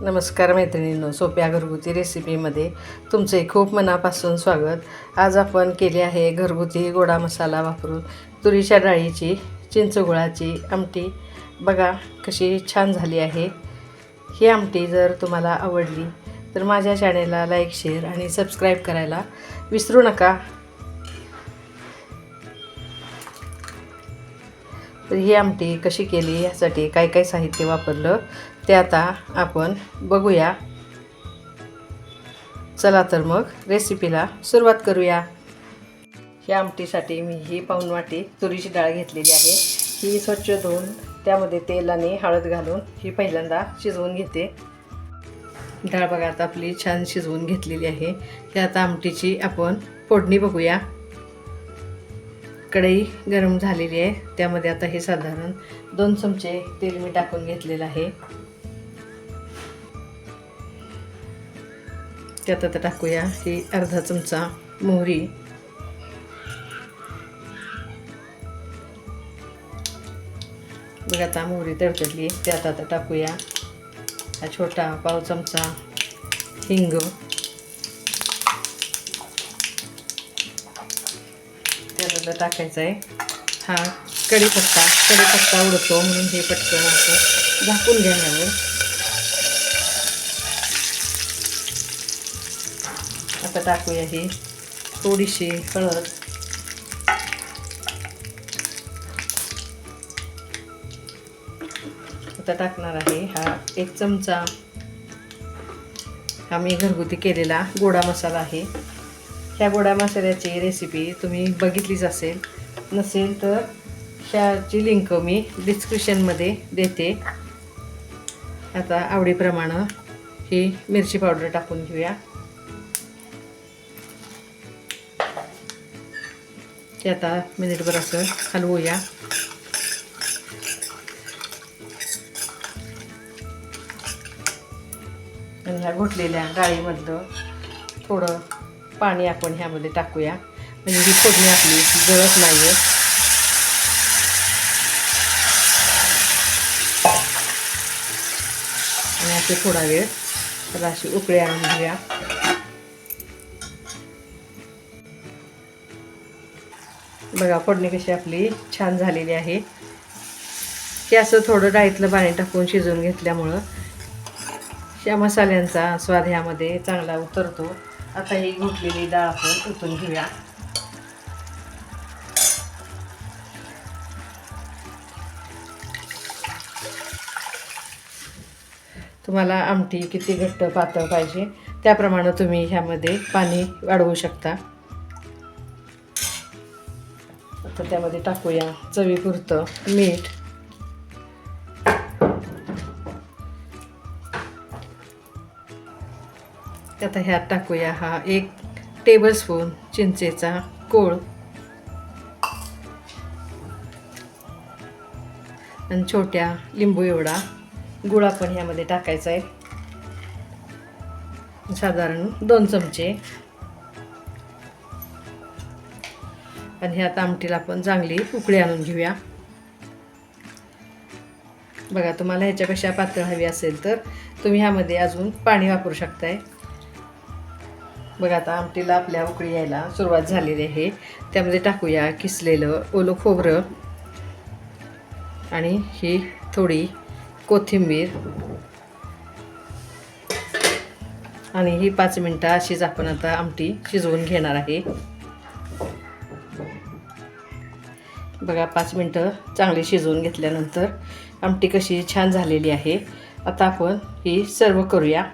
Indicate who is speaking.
Speaker 1: नमस्कार मैत्रिणींनो सोप्या घरगुती रेसिपीमध्ये तुमचे खूप मनापासून स्वागत. आज आपण केले आहे घरगुती गोडा मसाला वापरून तुरीच्या डाळीची चिंचगुळाची आमटी. बघा कशी छान झाली आहे. ही आमटी जर तुम्हाला आवडली तर माझ्या चॅनेलला लाईक शेअर आणि सबस्क्राईब करायला विसरू नका. तर ही आमटी कशी केली यासाठी काय काय साहित्य वापरलं ते आता आपण बघूया. चला तर मग रेसिपीला सुरुवात करूया. ह्या आमटीसाठी मी ही पाऊण वाटी तुरीची डाळ घेतलेली आहे. ही स्वच्छ धुवून त्यामध्ये तेल आणि हळद घालून ही पहिल्यांदा शिजवून घेते. डाळ बघा आता आपली छान शिजवून घेतलेली आहे. त्या आता आमटीची आपण फोडणी बघूया. कढई गरम झालेली आहे. त्यामध्ये आता हे साधारण दोन चमचे तेल मी टाकून घेतलेलं आहे. त्यात आता टाकूया ही अर्धा चमचा मोहरी. बघा आता मोहरी तडतडली त्यात आता टाकूया हा छोटा पाव चमचा हिंग. त्यात टाकायचं आहे. हा कढीपत्ता कढीपत्ता उडतो म्हणून हे पटकन असं झाकून घ्यायवर आता टाकूया ही थोडीशी हळद. आता टाकणार आहे हा एक चमचा. हा मी घरगुती केलेला गोडा मसाला आहे. ह्या गोडा मसाल्याची रेसिपी तुम्ही बघितलीच असेल नसेल तर ह्याची लिंक मी डिस्क्रिप्शनमध्ये देते. आता आवडीप्रमाणे ही मिरची पावडर टाकून घेऊया. ते आता मिनिटभर असं हलवूया. आणि ह्या घोटलेल्या डाळीमधलं थोडं पाणी आपण ह्यामध्ये टाकूया. म्हणजे ही फोडणी आपली जळत नाही आहे आणि असे थोडा वेळ तर अशी उकळी आणून घेऊया. बघा फोडणी कशी आपली छान झालेली आहे. की असं थोडं डाळीतलं पाणी टाकून शिजवून घेतल्यामुळं या मसाल्यांचा स्वाद ह्यामध्ये चांगला उतरतो. आता ही घुटलेली डाळ आपण उतरून घेऊया. तुम्हाला आमटी किती घट्ट पातळ पाहिजे त्याप्रमाणे तुम्ही ह्यामध्ये पाणी वाढवू शकता. आता त्यामध्ये टाकूया चवीपुरतं मीठ. आता ह्यात टाकूया हा एक टेबलस्पून चिंचेचा कोळ. आणि छोट्या लिंबू एवढा गुळ आपण ह्यामध्ये टाकायचा आहे. साधारण दोन चमचे. आणि ह्यात आमटीला आपण चांगली उकळी आणून घेऊया. बघा तुम्हाला ह्याच्यापेक्षा पातळ हवी असेल तर तुम्ही ह्यामध्ये अजून पाणी वापरू शकताय. बघा आता आमटीला आपल्या उकळी यायला सुरुवात झालेली आहे. त्यामध्ये टाकूया किसलेलं ओलं खोबरं आणि ही थोडी कोथिंबीर. आणि ही पाच मिनटं अशीच आपण आता आमटी शिजवून घेणार आहे. बघा पाच मिनटं चांगली शिजवून घेतल्यानंतर आमटी कशी छान झालेली आहे. आता आपण ही सर्व करूया.